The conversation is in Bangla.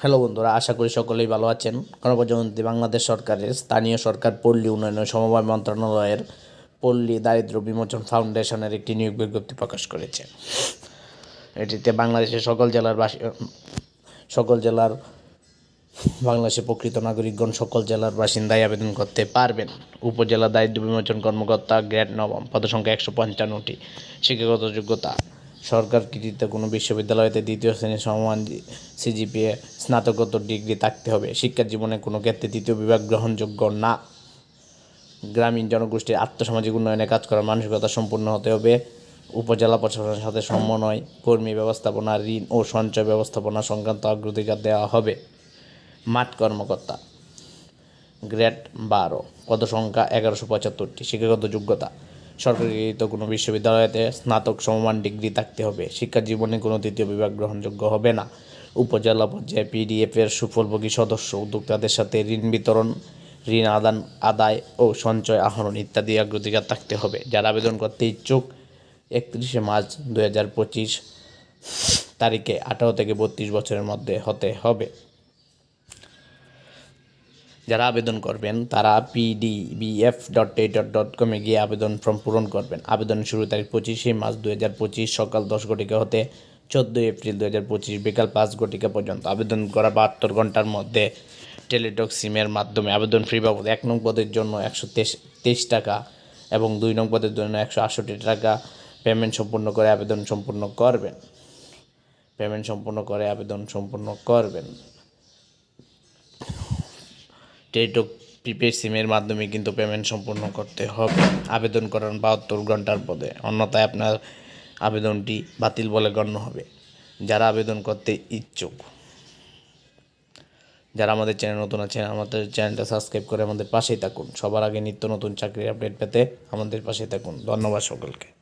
হ্যালো বন্ধুরা, আশা করি সকলেই ভালো আছেন। গণপ্রজাতন্ত্রী বাংলাদেশ সরকারের স্থানীয় সরকার পল্লী উন্নয়ন ও সমবায় মন্ত্রণালয়ের পল্লী দারিদ্র্য বিমোচন ফাউন্ডেশনের একটি নিয়োগ বিজ্ঞপ্তি প্রকাশ করেছে। এটিতে বাংলাদেশের সকল জেলার বাসী সকল জেলার বাংলাদেশের প্রকৃত নাগরিকগণ সকল জেলার বাসিন্দায় আবেদন করতে পারবেন। উপজেলা দারিদ্র বিমোচন কর্মকর্তা গ্রেড নবম, পদসংখ্যা একশো পঞ্চান্নটি। শিক্ষাগত যোগ্যতা সরকার কৃতিত্ব কোনো বিশ্ববিদ্যালয়তে দ্বিতীয় শ্রেণির সমমান সিজিপিএ স্নাতকোত্তর ডিগ্রি থাকতে হবে। শিক্ষা জীবনে কোনো ক্ষেত্রে তৃতীয় বিভাগ গ্রহণযোগ্য না। গ্রামীণ জনগোষ্ঠীর আর্থসামাজিক উন্নয়নে কাজ করার মানসিকতা সম্পূর্ণ হতে হবে। উপজেলা প্রশাসনের সাথে সমন্বয়, কর্মী ব্যবস্থাপনা, ঋণ ও সঞ্চয় ব্যবস্থাপনা সংক্রান্ত অগ্রাধিকার দেওয়া হবে। মাঠ কর্মকর্তা, গ্রেড বারো, পদসংখ্যা এগারোশো পঁচাত্তরটি, শিক্ষাগত যোগ্যতা। সরকারি কোনো বিশ্ববিদ্যালয়তে স্নাতক সমমান ডিগ্রি থাকতে হবে। শিক্ষা জীবনে কোনো তৃতীয় বিভাগ গ্রহণযোগ্য হবে না। উপজেলা পর্যায়ে পিডিএফের সুফলভোগী সদস্য, উদ্যোক্তাদের সাথে ঋণ বিতরণ, ঋণ আদান, আদায় ও সঞ্চয় আহরণ ইত্যাদি অগ্রাধিকার থাকতে হবে। যারা আবেদন করতে ইচ্ছুক একত্রিশে মার্চ দু হাজার পঁচিশ তারিখে আঠারো থেকে বত্রিশ বছরের মধ্যে হতে হবে। যারা আবেদন করবেন, তারা পিডিবিএফ ডট টেটর ডট কমে গিয়ে আবেদন ফর্ম পূরণ করবেন। আবেদনের শুরু তারিখ পঁচিশে মার্চ দু হাজার পঁচিশ, সকাল দশ ঘটিকা হতে চোদ্দোই এপ্রিল দু হাজার পঁচিশ, বিকাল পাঁচ ঘটিকা পর্যন্ত। আবেদন করা বাহাত্তর ঘণ্টার মধ্যে টেলিটক সিমের মাধ্যমে আবেদন ফ্রি বাবদ। এক নং পদের জন্য একশো তেইশ টাকা এবং দুই নং পদের জন্য একশো আটষট্টি টাকা পেমেন্ট সম্পূর্ণ করে আবেদন সম্পূর্ণ করবেন। পেমেন্ট সম্পূর্ণ করে আবেদন সম্পূর্ণ করবেন। টেলিটক প্রিপেড সিমের মাধ্যমে কিন্তু পেমেন্ট সম্পূর্ণ করতে হবে। আবেদন করার বাহাত্তর ঘণ্টার পদে অন্যথায় আপনার আবেদনটি বাতিল বলে গণ্য হবে। যারা আবেদন করতে ইচ্ছুক, যারা আমাদের চ্যানেল নতুন আছেন, আমাদের চ্যানেলটা সাবস্ক্রাইব করে আমাদের পাশেই থাকুন। সবার আগে নিত্য নতুন চাকরির আপডেট পেতে আমাদের পাশেই থাকুন। ধন্যবাদ সকলকে।